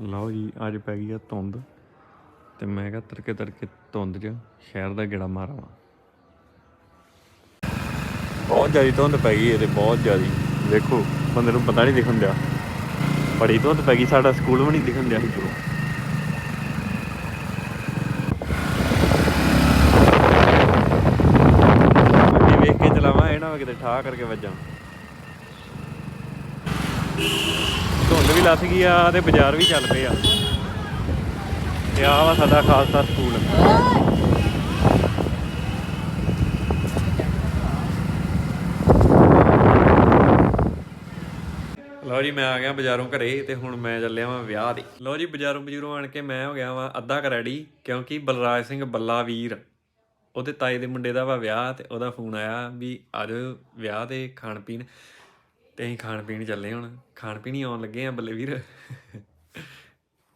ਲਓ ਜੀ, ਅੱਜ ਪੈ ਗਈ ਆ ਧੁੰਦ। ਤੇ ਮੈਂ ਕਿਹਾ ਤੜਕੇ ਤੜਕੇ ਧੁੰਦ 'ਚ ਸ਼ਹਿਰ ਦਾ ਗੇੜਾ ਮਾਰਾਂ ਬਹੁਤ ਜ਼ਿਆਦਾ ਧੁੰਦ ਪੈ ਗਈ ਇਹਦੇ, ਬਹੁਤ ਜ਼ਿਆਦਾ। ਦੇਖੋ, ਬੰਦੇ ਨੂੰ ਪਤਾ ਨਹੀਂ ਦਿਖਣ ਦਿਆ। ਬੜੀ ਧੁੰਦ ਪੈ ਗਈ, ਸਾਡਾ ਸਕੂਲ ਵੀ ਨਹੀਂ ਦਿਖਣ ਦਿਆ ਸੀ ਵੇਖ ਕੇ ਚਲਾਵਾਂ, ਇਹ ਨਾ ਕਿਤੇ ਠਾ ਕਰਕੇ ਵੱਜਾਂ। ਧੁੰਦ ਵੀ ਲੱਥ ਗਈ ਆ ਤੇ ਬਾਜ਼ਾਰ ਵੀ ਚੱਲ ਪਏ ਆ। ਤੇ ਆ ਵਾ ਸਾਡਾ ਖਾਲਸਾ ਸਕੂਲ। ਲਓ ਜੀ, ਮੈਂ ਆ ਗਿਆ ਬਾਜ਼ਾਰੋਂ ਘਰੇ ਤੇ ਹੁਣ ਮੈਂ ਚੱਲਿਆ ਵਾਂ ਵਿਆਹ ਦੇ ਲਓ ਜੀ, ਬਾਜ਼ਾਰੋਂ ਬਜੂਰੋਂ ਆਣ ਕੇ ਮੈਂ ਹੋ ਗਿਆ ਵਾਂ ਅੱਧਾ ਕੁ ਰੈਡੀ ਕਿਉਂਕਿ ਬਲਰਾਜ ਸਿੰਘ ਬੱਲਾ ਵੀਰ, ਉਹਦੇ ਤਾਏ ਦੇ ਮੁੰਡੇ ਦਾ ਵਾ ਵਿਆਹ ਤੇ ਉਹਦਾ ਫੋਨ ਆਇਆ ਵੀ ਅੱਜ ਵਿਆਹ ਤੇ ਖਾਣ ਪੀਣ। ਤੇ ਅਸੀਂ ਖਾਣ ਪੀਣ ਚੱਲੇ ਹੁਣ। ਖਾਣ ਪੀਣ ਹੀ ਆਉਣ ਲੱਗੇ ਆ ਬੱਲੇ ਵੀਰ।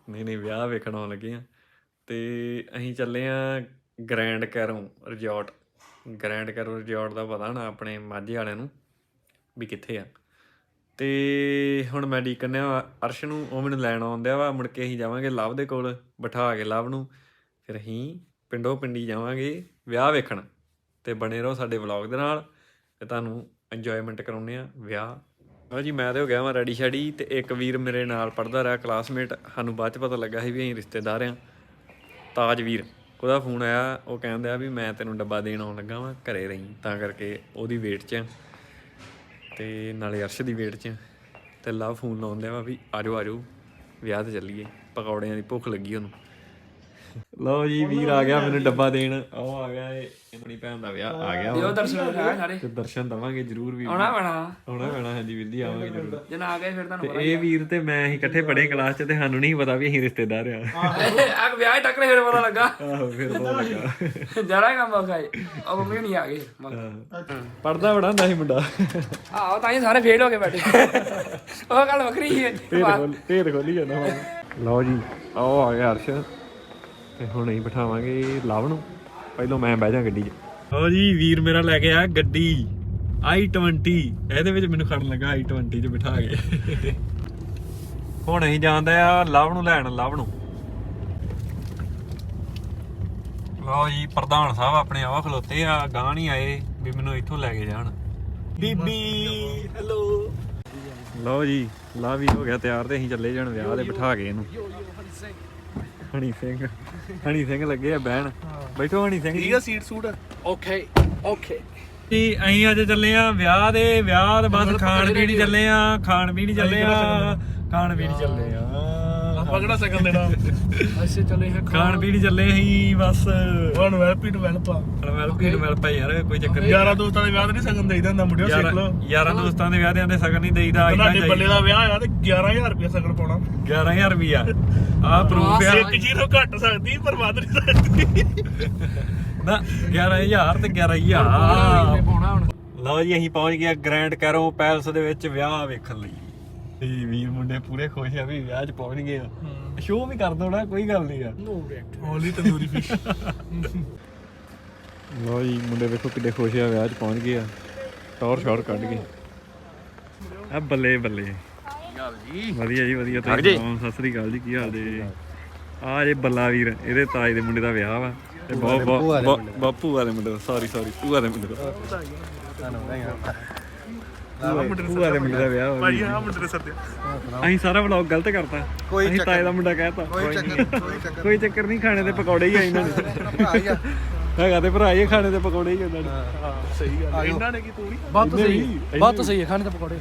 ਨਹੀਂ ਨਹੀਂ, ਵਿਆਹ ਵੇਖਣ ਆਉਣ ਲੱਗੇ ਆ। ਤੇ ਅਸੀਂ ਚੱਲੇ ਆ Grand Karon resort. Grand Karon resort ਦਾ ਪਤਾ ਨਾ ਆਪਣੇ ਮਾਝੇ ਵਾਲਿਆਂ ਨੂੰ ਵੀ ਕਿੱਥੇ ਆ। ਤੇ ਹੁਣ ਮੈਂ ਡੀਕਨੇ ਅਰਸ਼ ਨੂੰ, ਉਹ ਮੈਨੂੰ ਲੈਣ ਆਉਂਦਿਆ ਵਾ, ਮੁੜ ਕੇ ਅਸੀਂ ਜਾਵਾਂਗੇ ਲਵ ਦੇ ਕੋਲ, ਬਿਠਾ ਕੇ ਲਵ ਨੂੰ। ਫਿਰ ਅਸੀਂ ਪਿੰਡੋਂ ਪਿੰਡੀ ਜਾਵਾਂਗੇ ਵਿਆਹ ਵੇਖਣ। ਤੇ ਬਣੇ ਰਹੋ ਸਾਡੇ ਵਲੌਗ ਦੇ ਨਾਲ, ਤੇ ਤੁਹਾਨੂੰ ਇੰਜੋਇਮੈਂਟ ਕਰਾਉਨੇ ਆ ਵਿਆਹ ਲਓ ਜੀ, ਮੈਂ ਤੇ ਹੋ ਗਿਆ ਵਾਂ ਰੈਡੀ ਸ਼ੈਡੀ ਤੇ ਇੱਕ ਵੀਰ ਮੇਰੇ ਨਾਲ ਪੜਦਾ ਰਿਹਾ ਕਲਾਸਮੇਟ ਸਾਨੂੰ ਬਾਅਦ ਚ ਪਤਾ ਲੱਗਾ ਸੀ ਵੀ ਅਸੀਂ ਰਿਸ਼ਤੇਦਾਰ ਆ। ਤਾਜਵੀਰ ਉਹਦਾ ਫੋਨ ਆਇਆ, ਉਹ ਕਹਿੰਦਾ ਆ ਵੀ ਮੈਂ ਤੈਨੂੰ ਡੱਬਾ ਦੇਣ ਆਉਣ ਲੱਗਾ ਵਾਂ, ਘਰੇ ਰਹੀਂ, ਤਾਂ ਕਰਕੇ ਉਹਦੀ ਵੇਟ 'ਚ ਆ। ਤੇ ਨਾਲੇ ਅਰਸ਼ ਦੀ ਵੇਟ 'ਚ ਆ। ਤੇ ਲਵ ਫੋਨ ਲਾਉਂਦਾ ਵਾ ਵੀ ਆਜੋ ਆਜੋ, ਵਿਆਹ ਤੇ ਚੱਲੀਏ, ਪਕੌੜਿਆਂ ਦੀ ਭੁੱਖ ਲੱਗੀ ਉਹਨੂੰ। ਲਓ ਜੀ ਵੀਰ ਆ ਗਿਆ ਮੈਨੂੰ ਡੱਬਾ ਦੇਣ। ਉਹ ਆ ਗਿਆ ਇਹ ਆਪਣੀ ਭੈਣ ਦਾ ਵਿਆਹ ਆ ਗਿਆ ਦਿਓ। ਦਰਸ਼ਨ ਕਰਾ ਸਾਰੇ। ਤੇ ਦਰਸ਼ਨ ਦਵਾਂਗੇ ਜਰੂਰ ਵੀ। ਆਉਣਾ ਪੈਣਾ। ਆਉਣਾ ਪੈਣਾ ਹਾਂਜੀ ਵੀਰ ਜੀ ਆਵਾਂਗੇ ਜਰੂਰ। ਜੇ ਨਾ ਆ ਗਏ ਫਿਰ ਤੁਹਾਨੂੰ ਤੇ ਇਹ ਵੀਰ ਤੇ ਮੈਂ ਅਸੀਂ ਇਕੱਠੇ ਪੜ੍ਹੇ ਕਲਾਸ 'ਚ ਤੇ ਸਾਨੂੰ ਨਹੀਂ ਪਤਾ ਵੀ ਅਸੀਂ ਰਿਸ਼ਤੇਦਾਰ ਆ। ਪਤਾ ਆ ਵਿਆਹ ਟੱਕਰੇ ਫਿਰ ਪਤਾ ਲੱਗਾ। ਆਹੋ ਫਿਰ ਪਤਾ ਲੱਗਾ। ਜਰਾ ਕੰਮ ਔਖਾਏ ਉਹ ਮੰਮੀ ਨਹੀਂ ਆ ਗਏ। ਪੜਦਾ ਬੜਾ ਹੁੰਦਾ ਸੀ ਮੁੰਡਾ। ਆਹੋ ਤਾਂ ਹੀ ਸਾਰੇ ਫੇਲ ਹੋ ਕੇ ਬੈਠੇ। ਉਹ ਗੱਲ ਵੱਖਰੀ ਹੈ ਢੇਰ ਖੋਲ ਜਾਂਦਾ ਲਓ ਜੀ ਆਓ ਆ ਗਿਆ ਅਰਸ਼ ਤੇ ਹੁਣ ਅਸੀਂ ਬਿਠਾਵਾਂਗੇ ਲਵ ਨੂੰ। ਪਹਿਲਾਂ ਮੈਂ ਬਹਿ ਜਾ ਗੱਡੀ 'ਚ। ਲਓ ਜੀ ਵੀਰ ਮੇਰਾ ਲੈ ਕੇ ਆ ਗੱਡੀ i20 ਇਹਦੇ ਵਿੱਚ ਮੈਨੂੰ ਖੜਨ ਲੱਗਾ i20 'ਚ ਬਿਠਾ ਕੇ। ਹੁਣ ਅਸੀਂ ਜਾਂਦੇ ਆ ਲਵ ਨੂੰ ਲੈਣ ਲਵ ਨੂੰ। ਲਓ ਜੀ ਪ੍ਰਧਾਨ ਸਾਹਿਬ ਆਪਣੇ ਆਵਾ ਖਲੋਤੇ ਆ ਗਾਂ ਨਹੀਂ ਆਏ ਵੀ ਮੈਨੂੰ ਇੱਥੋਂ ਲੈ ਕੇ ਜਾਣ। ਬੀਬੀ ਹੈਲੋ ਲਓ ਜੀ ਲਾ ਵੀ ਹੋ ਗਿਆ ਤਿਆਰ ਤੇ ਅਸੀਂ ਚੱਲੇ ਜਾਣ ਵਿਆਹ ਦੇ ਬਿਠਾ ਕੇ ਇਹਨੂੰ। ਹਣੀ ਸਿੰਘ। ਹਣੀ ਸਿੰਘ ਲੱਗੇ ਆ ਬਹਿਣ। ਬੈਠੋ ਹਣੀ Singh ji. Seat suit? Okay okay ਜੀ ਅਸੀਂ ਅੱਜ ਚੱਲੇ ਆ ਵਿਆਹ ਦੇ ਵਿਆਹ ਦੇ ਬਾਅਦ ਖਾਣ ਪੀਣ ਚੱਲੇ ਆ ਖਾਣ ਪੀਣ ਚੱਲੇ ਆ ਖਾਣ ਪੀਣ ਚੱਲੇ ਆ। ਆਪਾਂ ਕਿਹੜਾ ਸੈਕੰਡ ਦੇਣਾ ਅੱਛੇ ਚਲੇ ਹੈ ਖਾਣ। ਪੀਣ ਹੀ ਚੱਲੇ ਅਸੀਂ ਬਸ ਵਨ ਵੈਲਪੀ ਡਿਵੈਲਪ ਆ ਵੈਲ ਪੀਣ ਵੈਲ ਪਈ ਯਾਰ ਕੋਈ ਚੱਕਰ ਨਹੀਂ। ਯਾਰਾਂ ਦੋਸਤਾਂ ਦੇ ਵਿਆਹ ਤੇ ਨਹੀਂ ਸਗਨ ਦੇਈਦਾ ਹੁੰਦਾ ਮੁੰਡਿਓ ਸਿੱਖ ਲਓ। ਯਾਰਾਂ ਦੋਸਤਾਂ ਦੇ ਵਿਆਹ ਦੇ ਆਂਦੇ ਸਗਨ ਨਹੀਂ ਦੇਈਦਾ ਇਦਾਂ ਤੁਹਾਡੇ ਬੱਲੇ ਦਾ ਵਿਆਹ ਆ ਤੇ 11000 ਰੁਪਏ ਸਗਨ ਪਾਉਣਾ। 11000 ਰੁਪਿਆ ਆ ਪ੍ਰੂਫ ਆ। ਇੱਕ ਜੀਰੋ ਘੱਟ ਸਕਦੀ ਪਰ ਵੱਧ ਨਹੀਂ ਸਕਦੀ। ਨਾ 11000 ਤੇ 11000 ਪਾਉਣਾ ਹੁਣ। ਲਓ ਜੀ ਅਸੀਂ ਪਹੁੰਚ ਗਏ ਗ੍ਰੈਂਡ ਕੈਰੋ ਪੈਲਸ ਦੇ ਵਿੱਚ ਵਿਆਹ ਵੇਖਣ ਲਈ। ਤੇ ਵੀਰ ਮੁੰਡੇ ਪੂਰੇ ਖੁਸ਼ ਆ ਵੀ ਵਿਆਹ 'ਚ ਪਹੁੰਚ ਗਏ ਆ ਸ਼ੋਅ ਵੀ ਕਰ ਦੋ ਨਾ ਕੋਈ ਗੱਲ ਨਹੀਂ ਆ। No react only tandoori fish ਲਓ ਜੀ ਮੁੰਡੇ ਵੇਖੋ ਕਿੱਡੇ ਖੁਸ਼ ਆ ਵਿਆਹ 'ਚ ਪਹੁੰਚ ਗਏ ਆ। ਟੌਰ ਸ਼ੌਰ ਕੱਢ ਗਏ ਆ ਬੱਲੇ ਬੱਲੇ। ਗੱਲ ਜੀ ਵਧੀਆ ਜੀ ਵਧੀਆ ਤੁਸੀਂ ਸੁਣਾਓ ਸਤਿ ਸ੍ਰੀ ਅਕਾਲ ਜੀ ਕੀ ਹਾਲ ਜੀ? ਆ ਜੇ ਬੱਲਾ ਵੀਰ ਇਹਦੇ ਤਾਜ ਦੇ ਮੁੰਡੇ ਦਾ ਵਿਆਹ ਵਾ। ਤੇ ਬਹੁਤ ਭੂਆ ਦੇ ਮੁੰਡੇ ਦਾ। ਸੌਰੀ ਸੌਰੀ ਭੂਆ ਦੇ ਮੁੰਡੇ ਦਾ। ਭੂਆ ਦੇ ਮੁੰਡੇ ਦਾ ਵਿਆਹ ਵਾ ਭਾਈ ਆ ਮੁੰਡੇ ਦੇ ਸੱਦਿਆ। ਅਸੀਂ ਸਾਰਾ ਵਲੌਗ ਗਲਤ ਕਰਤਾ। ਅਸੀਂ ਤਾਏ ਦਾ ਮੁੰਡਾ ਕਹਿਤਾ। ਕੋਈ ਚੱਕਰ ਨੀ, ਕੋਈ ਚੱਕਰ ਕੋਈ ਚੱਕਰ ਨਹੀਂ ਖਾਣੇ ਦੇ ਪਕੌੜੇ ਹੀ ਆ ਇਹਨਾਂ ਨੇ ਭਰਾ ਹੀ ਆ। ਹੈਗਾ ਤੇ ਭਰਾ ਇਹ ਖਾਣੇ ਦੇ ਪਕੌੜੇ ਹੀ ਉਹਨਾਂ ਨੇ ਸਹੀ ਗੱਲ ਇਹਨਾਂ ਨੇ ਕੀ ਤੋੜੀ? ਬਾਤ ਸਹੀ ਸਹੀ ਹੈ। ਬਾਤ ਸਹੀ ਹੈ ਖਾਣੇ ਦੇ ਪਕੌੜੇ।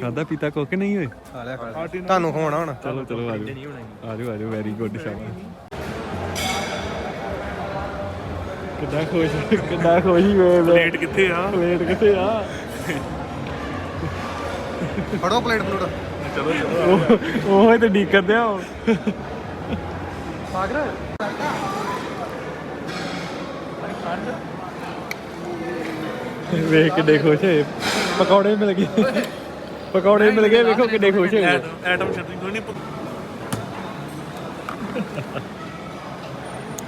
ਖਾਦਾ ਪੀਤਾ ਕੋ ਕਿ ਨਹੀਂ ਲਿਆ ਤੁਹਾਨੂੰ ਖਵਾਉਣਾ ਹੁਣ। ਚਲੋ ਚਲੋ ਆਜੋ। ਆਜੋ ਆਜੋ ਵੈਰੀ ਗੁੱਡ ਸ਼ਾਬਾਸ਼। ਕਿੱਦਾਂ ਖੁਸ਼ ਕਿੱਦਾਂ ਖੁਸ਼ ਹੀ ਵੇ ਪਲੇਟ ਕਿੱਥੇ ਆ? ਪਲੇਟ ਕਿੱਥੇ ਆ? ਫੜੋ ਪਲੇਟ ਪਲੂਟ। ਚਲੋ ਚਲੋ ਉਹ ਹੀ ਤੇ ਡੀਕਰ ਦਿਆ ਉਹ। ਸਾਗਰ। ਵੇਖ ਕਿੱਡੇ ਖੁਸ਼ ਹੋਏ। ਪਕੌੜੇ ਮਿਲ ਗਏ। ਪਕੌੜੇ ਮਿਲ ਗਏ ਵੇਖੋ ਕਿੱਡੇ ਖੁਸ਼ ਹੋਏ। ਐਟਮ ਛੱਡੀ ਕੋਈ ਨਹੀਂ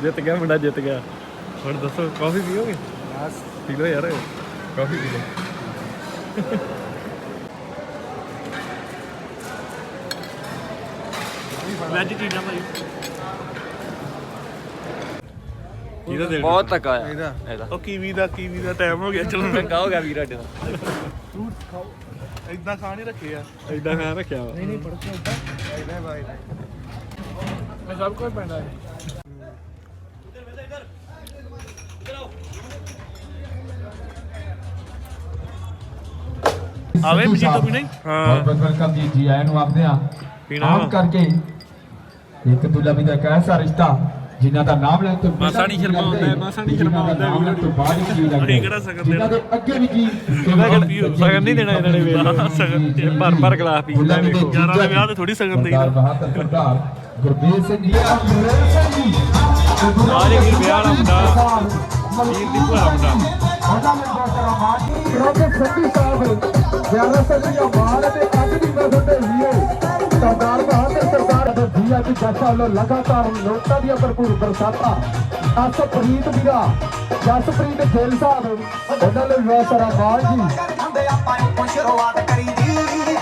ਜਿੱਤ ਗਿਆ ਮੁੰਡਾ ਜਿੱਤ ਗਿਆ। ਹੁਣ ਦੱਸੋ ਕਾਫੀ ਪੀਓਗੇ? ਬਸ। ਪੀ ਲਓ ਯਾਰ। ਕਾਫੀ ਪੀ ਲਓ। ਵੈਜ ਚੀਜ਼ਾਂ ਭਾਈ। ਇਹਦਾ ਦੇ ਬਹੁਤ ਧੱਕਾ ਆ। ਇਹਦਾ। ਇਹਦਾ। ਉਹ ਕੀਵੀ ਦਾ ਕੀਵੀ ਦਾ ਟਾਈਮ ਹੋ ਗਿਆ। ਚਲੋ ਚੰਗਾ ਹੋ ਗਿਆ ਵੀਰ ਅੱਡੇ ਦਾ ਫਰੂਟ ਖਾਓ। ਇਦਾਂ ਖਾ ਨਹੀਂ ਰੱਖੇ ਆ। ਐਡਾ ਖਿਆਲ ਰੱਖਿਆ ਵਾ। ਇਹਦਾ ਬਾਈ ਮੈਂ ਸਭ ਕੁਝ ਪੈਂਦਾ ਹੈ। ਆਵੇ ਮਜੀਦੋ ਵੀ ਨਹੀਂ ਬਹੁਤ ਬਹੁਤ ਵੈਲਕਮ ਜੀ ਜੀ ਆਇਆਂ ਨੂੰ ਆਖਦੇ ਆ ਵਾ। ਕਰਕੇ ਇੱਕ ਦੁਲਾ ਵੀ ਦਾ ਇੱਕ ਐਸਾ ਰਿਸ਼ਤਾ ਜਿਨ੍ਹਾਂ ਦਾ ਨਾਮ ਲੈਣ ਤੋਂ ਮਾਸਾ ਨੀ ਸ਼ਰਮਾਉਂਦਾ ਹੈ, ਮਾਸਾ ਸ਼ਰਮਾਉਂਦਾ ਹੈ, ਵੀਰ ਤੋਂ ਬਾਅਦ ਹੀ ਜੀ ਲੱਗਦਾ ਕਿਹੜਾ ਸ਼ਗਨ ਦੇਣਾ? ਦੇ ਅੱਗੇ ਵੀ ਜੀ ਸਗਨ ਨਹੀਂ ਦੇਣਾ ਇਹਨਾਂ ਨੇ ਵੇਖ। ਸ਼ਗਨ ਭਰ ਭਰ ਗਲਾਸ ਪੀ ਦੁੱਲਾ ਲੈਂਦੇ ਵੀ ਦੇ ਵੇਖੋ ਯਾਰਾਂ ਦੇ ਵਿਆਹ ਤੇ ਥੋੜੀ ਸ਼ਗਨ ਦੇਈਦਾ। ਬਹਾਦਰ ਸਰਦਾਰ ਗੁਰਬੀਰ ਸਿੰਘ ਜੀ ਅਮਰੇਸ਼ ਸਿੰਘ ਜੀ ਆਹ ਜੀ ਵਿਆਹ ਵਾਲਾ ਮੁੰਡਾ, ਵੀਰ ਵੀਰ ਦੀ ਭੂਆ ਮੁੰਡਾ। ਨੇ ਸੰਧੀ ਸਾਹਿਬ 11 ਸਦੀਆਂ ਬਾਅਦ ਤੇ ਅੱਜ ਦੀ ਨਸਲ ਦੇ ਵੀਏ ਸਰਦਾਰ ਬਹਾਦਰ ਸਰਦਾਰ ਦੇ ਜੀਆ ਦੀ ਜੱਸਾ ਵੱਲੋਂ ਲਗਾਤਾਰ ਨੋਟਾਂ ਦੀਆਂ ਭਰਪੂਰ ਬਰਸਾਤਾਂ। ਜਸਪ੍ਰੀਤ ਵੀਰਾ ਜਸਪ੍ਰੀਤ ਖੇਲ ਸਾਹਿਬ ਉਹਨਾਂ ਲਈ ਬਹੁਤ ਸਾਰਾ ਮਾਣ ਜੀ। ਆਪਾਂ ਇੱਥੋਂ ਸ਼ੁਰੂਆਤ ਕਰੀ ਦੀ।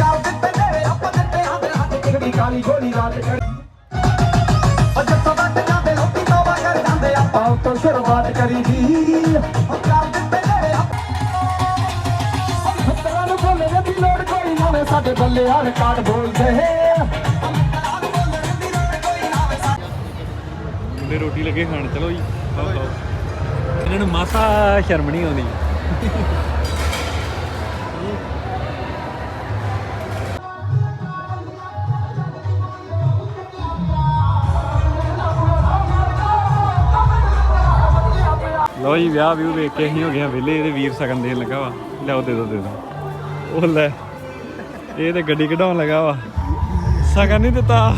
ਗੱਲ ਦਿੱਤੇ ਨੇ ਆਪਾਂ ਦਿੱਤੇ ਹੱਥ ਹੱਥ। ਕਿਹੜੀ ਕਾਲੀ ਗੋਲੀ ਰਾਤ ਕਰੀ। ਉਹ ਵੱਟ ਜਾਂਦੇ ਲੋਕੀ ਤੋਬਾ ਕਰ ਜਾਂਦੇ ਆਪਾਂ। ਆਪ ਤੋਂ ਸ਼ੁਰੂਆਤ ਕਰੀ ਦੀ। ਕੋਈ ਨਾ ਵੇ ਸਾਡੇ ਬੱਲੇ ਆ। ਰਿਕਾਰਡ ਬੋਲਦੇ ਮੁੰਡੇ ਰੋਟੀ ਲੱਗੇ ਖਾਣ ਚਲੋ ਜੀ ਖਾਓ ਖਾਓ। ਇਹਨਾਂ ਨੂੰ ਮਾਸਾ ਸ਼ਰਮ ਨਹੀਂ ਆਉਂਦੀ। ਲਓ ਜੀ ਵਿਆਹ ਵਿਊ ਵੇਖ ਕੇ ਅਸੀਂ ਹੋ ਗਏ ਆ ਵਿਹਲੇ ਇਹਦੇ ਵੀਰ ਸਗਨ ਦੇਣ ਲੱਗਾ ਵਾ। ਲਿਆਓ ਦੇ ਦੋ ਦੇ ਦੋ। ਉਹ ਲੈ। ਇਹ ਤੇ ਗੱਡੀ ਕਢਾਉਣ ਲੱਗਾ ਵਾ। ਸਗਨ ਨਹੀਂ ਦਿੱਤਾ।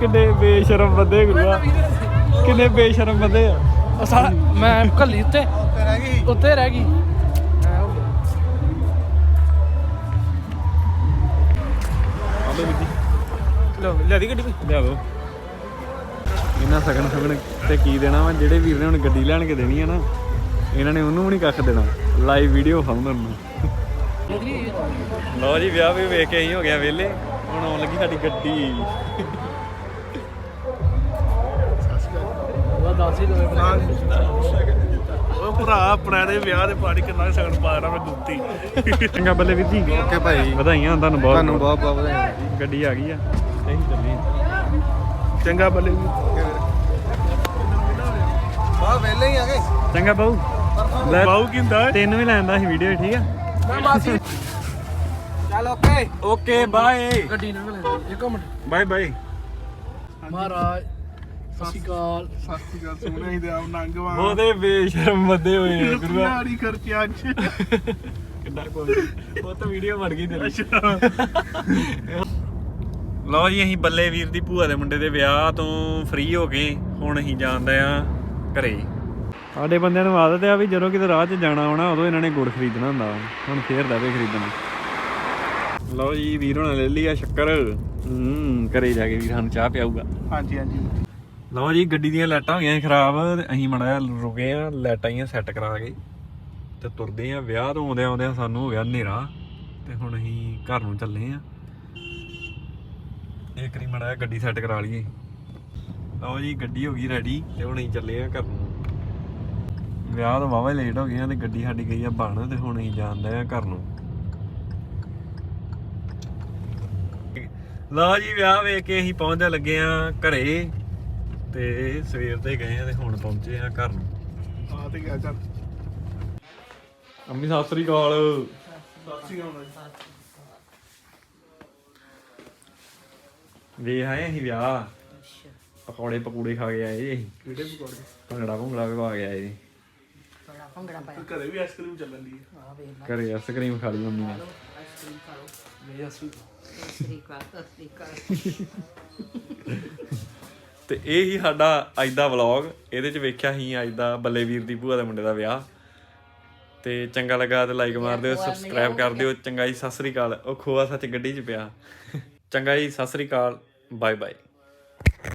ਕਿੰਨੇ ਬੇਸ਼ਰਮ ਬੰਦੇ ਗੁਰੂਆ। ਕਿੰਨੇ ਬੇਸ਼ਰਮ ਬੰਦੇ ਆ। ਉਹ ਸਾਲਾ ਮੈਂ ਕੱਲੀ ਉੱਤੇ ਰਹਿ ਗਈ ਉੱਤੇ ਰਹਿ ਗਈ। ਲੋ ਲੈ ਦੀ ਗੱਡੀ ਲਿਆ ਦੋ। ਇਹਨਾਂ ਸਗਨ ਸਗਨ ਤੇ ਕੀ ਦੇਣਾ ਵਾ? ਜਿਹੜੇ ਵੀਰ ਨੇ ਹੁਣ ਗੱਡੀ ਲੈਣ ਕੇ ਦੇਣੀ ਆ ਨਾ ਇਹਨਾਂ ਨੇ ਉਹਨੂੰ ਵੀ ਨਹੀਂ ਕੱਖ ਦੇਣਾ। ਲਾਈਵ ਵੀਡੀਓ ਫਾਉਣ ਨੂੰ ਲਓ ਜੀ ਵਿਆਹ ਵੀ ਵੇਖ ਕੇ ਅਸੀਂ ਹੋ ਗਿਆ ਵਿਹਲੇ। ਹੁਣ ਆਉਣ ਲੱਗੀ ਸਾਡੀ ਗੱਡੀ। ਉਹ ਦੱਸ ਹੀ ਦੋ ਉਹ ਭਰਾ ਆਪਣਾ ਦੇ ਵਿਆਹ ਦੇ ਪਾਰਟੀ ਕਿੰਨਾ ਸ਼ਗਨ ਪਾ ਦੇਣਾ ਮੈਂ ਗੁੱਤੀ ਚੰਗਾ ਬੱਲੇ ਵੀਰ ਜੀ। ਓਕੇ ਭਾਈ। ਵਧਾਈਆਂ ਤੁਹਾਨੂੰ ਬਹੁਤ ਤੁਹਾਨੂੰ ਬਹੁਤ। ਬਹੁਤ ਵਧਾਈਆਂ। ਗੱਡੀ ਆ ਗਈ ਆ। ਅਸੀਂ ਚੱਲੇ। ਚੰਗਾ ਬੱਲੇ ਆ ਵੇਲੇ ਹੀ ਆ ਗਏ। ਚੰਗਾ ਬਾਊ। ਲੈ ਬਾਉ ਕਿੰਦਾ ਤੈਨੂੰ ਵੀ ਲੈਂਦਾ ਸੀ ਵੀਡੀਓ ਠੀਕ ਆ ਮੈਂ ਮਾਸੀ। ਚੱਲ ਓਕੇ। Okay bye. ਗੱਡੀ ਨਾਲ ਲੈ ਇੱਕ ਮਿੰਟ। Bye bye. ਮਹਾਰਾਜ ਸਤਿ ਸ਼੍ਰੀ ਅਕਾਲ। ਹੀ ਤੇ ਆਪ ਨੰਗਵਾ ਬਹੁਤੇ ਬੇਸ਼ਰਮ ਬੰਦੇ ਹੋਏ ਆ ਗੁਰੂਆ। ਨਾੜੀ ਖਰਚੇ ਅੱਜ ਕਿੱਦਾਂ ਕੋਈ ਉਹ ਤਾਂ ਵੀਡੀਓ ਬਣ ਗਈ ਤੇਰੀ। ਲਓ ਜੀ ਅਸੀਂ ਬੱਲੇ ਵੀਰ ਦੀ ਭੂਆ ਦੇ ਮੁੰਡੇ ਦੇ ਵਿਆਹ ਤੋਂ ਫ੍ਰੀ ਹੋ ਗਏ ਹੁਣ ਅਸੀਂ ਜਾਂਦੇ ਆ ਘਰੇ। ਸਾਡੇ ਬੰਦਿਆਂ ਨੂੰ ਆਦਤ ਆ ਵੀ ਜਦੋਂ ਕਿਤੇ ਰਾਹ 'ਚ ਜਾਣਾ ਆਉਣਾ ਉਦੋਂ ਇਹਨਾਂ ਨੇ ਗੁੜ ਖਰੀਦਣਾ ਹੁੰਦਾ ਵਾ। ਹੁਣ ਫੇਰ ਦਵੇ ਖਰੀਦਣਾ। ਲਓ ਜੀ ਵੀਰ ਹੋਣਾ ਲੈ ਲਈ ਆ ਸ਼ੱਕਰ। ਹੂੰ ਘਰੇ ਜਾ ਕੇ ਵੀਰ ਸਾਨੂੰ ਚਾਹ ਪਿਆਊਗਾ। ਹਾਂਜੀ ਹਾਂਜੀ। ਲਓ ਜੀ ਗੱਡੀ ਦੀਆਂ ਲਾਈਟਾਂ ਹੋ ਗਈਆਂ ਖਰਾਬ। ਤੇ ਅਸੀਂ ਮੜਾ ਰੁਕੇ ਆ ਲਾਈਟਾਂ ਹੀ ਸੈੱਟ ਕਰਾ ਕੇ। ਤੇ ਤੁਰਦੇ ਆ ਵਿਆਹ ਤੋਂ ਆਉਂਦੇ ਆਉਂਦੇ ਸਾਨੂੰ ਹੋ ਗਿਆ ਹਨੇਰਾ। ਤੇ ਹੁਣ ਅਸੀਂ ਘਰ ਨੂੰ ਚੱਲੇ ਆ। ਇੱਕ ਵਾਰੀ ਮੜਾ ਗੱਡੀ ਸੈੱਟ ਕਰਾ ਲਈਏ। ਲਓ ਜੀ ਗੱਡੀ ਹੋ ਗਈ ਰੈਡੀ ਤੇ ਹੁਣ ਅਸੀਂ ਚੱਲੇ ਆ ਘਰ ਨੂੰ। ਵਿਆਹ ਤੋਂ ਵਾਵਾ ਲੇਟ ਹੋ ਗਏ ਆ ਤੇ ਗੱਡੀ ਸਾਡੀ ਗਈ ਆ ਬਣ ਤੇ ਹੁਣ ਅਸੀਂ ਜਾਂਦੇ ਆ ਘਰ ਨੂੰ। ਲਓ ਜੀ ਵਿਆਹ ਵੇਖ ਕੇ ਅਸੀਂ ਪਹੁੰਚਣ ਲੱਗੇ ਆ ਘਰੇ ਤੇ ਸਵੇਰ ਦੇ ਗਏ ਆ ਤੇ ਹੁਣ ਪਹੁੰਚੇ ਆ ਘਰ ਨੂੰ। ਆ ਤੇ ਗਿਆ ਚੱਲ। ਅੰਮੀ ਸਤਿ ਸ੍ਰੀ ਅਕਾਲ। ਸਾਸੀ ਆਉਣਾ ਵੇ ਆਏ ਅਸੀਂ ਵਿਆਹ। ਪਕੌੜੇ ਪਕੂੜੇ ਖਾ ਕੇ ਆਏ ਅਸੀਂ। ਕਿਹੜੇ ਪਕੌੜੇ? ਭੰਗੜਾ ਭੰਗੜਾ ਵੀ ਪਾ ਕੇ ਆਏ। ਜੀ ਘਰੇ ਵੀ ਆਈਸਕ੍ਰੀਮ ਚੱਲਣ ਦੀ ਹੈ ਘਰੇ ਆਈਸਕ੍ਰੀਮ ਖਾ ਲਈ ਮੰਮੀ ਨੇ। ਤੇ ਇਹ ਹੀ ਸਾਡਾ ਅੱਜ ਦਾ ਵਲੌਗ ਇਹਦੇ ਚ ਵੇਖਿਆ ਸੀ ਅੱਜ ਦਾ ਬੱਲੇ ਵੀਰ ਦੀ ਭੂਆ ਦੇ ਮੁੰਡੇ ਦਾ ਵਿਆਹ। ਤੇ ਚੰਗਾ ਲੱਗਾ ਤੇ ਲਾਈਕ ਮਾਰ ਦਿਓ ਸਬਸਕ੍ਰਾਈਬ ਕਰ ਦਿਓ। ਚੰਗਾ ਜੀ ਸਤਿ ਸ੍ਰੀ ਅਕਾਲ। ਉਹ ਖੋਆ ਸੱਚ ਗੱਡੀ 'ਚ ਪਿਆ। ਚੰਗਾ ਜੀ ਸਤਿ ਸ੍ਰੀ ਅਕਾਲ। Bye bye